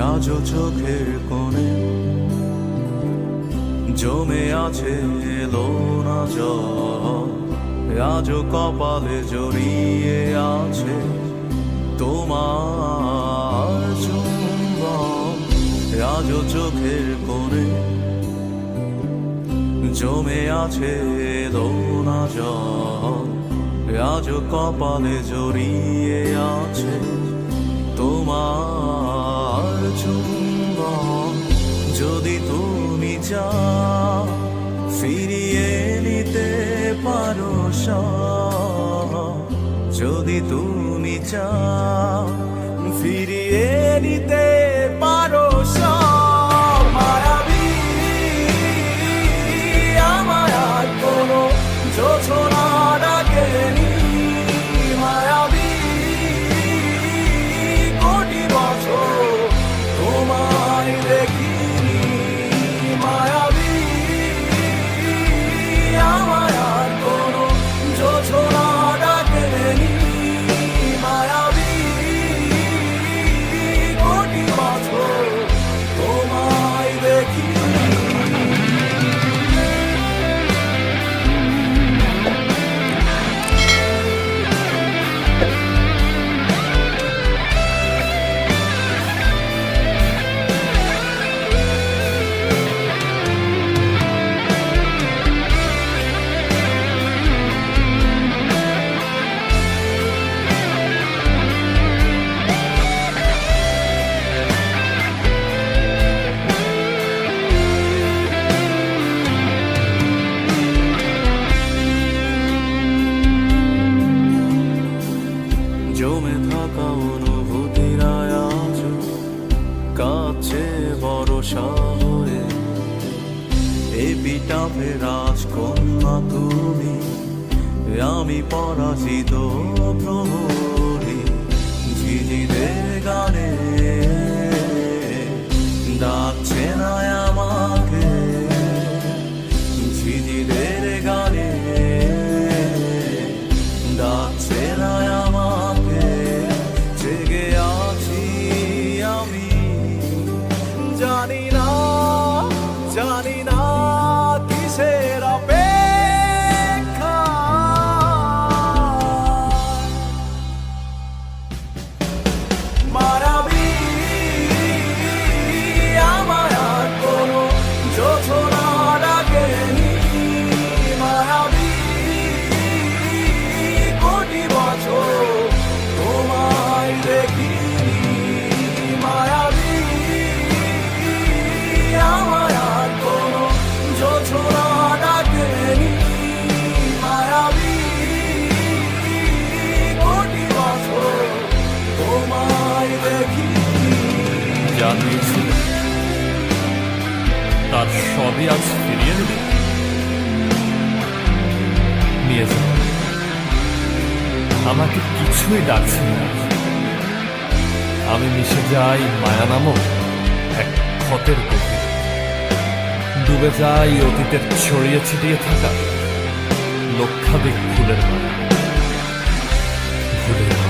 আজও চোখের কোণে। জমে আছে এলো না আজও কপালে জড়িয়ে আছে তোমার চুম্বন। আজও চোখের কোণে। জমে আছে এলো না জল, আজও কপালে জড়িয়ে আছে তোমার চুম্বন যদি তুমি চাও ফিরিয়ে নিতে পারো যদি তুমি চাও ফিরিয়ে নিতে কাছে বড় শহরে ফেরাজ রাজকন্যা তুমি আমি পরাজিত প্রহরী ঝিঝিদের গানে যা তার সবই আজ ফিরিয়ে দেবে নিয়ে যাও। আমাকে কিছুই ডাকছে না। আমি মিশে যাই মায়া নামক এক ক্ষতের গভীরে। ডুবে যাই অতীতের ছড়িয়ে ছিটিয়ে থাকা লক্ষাধিক ফুলের মায়া ভুলে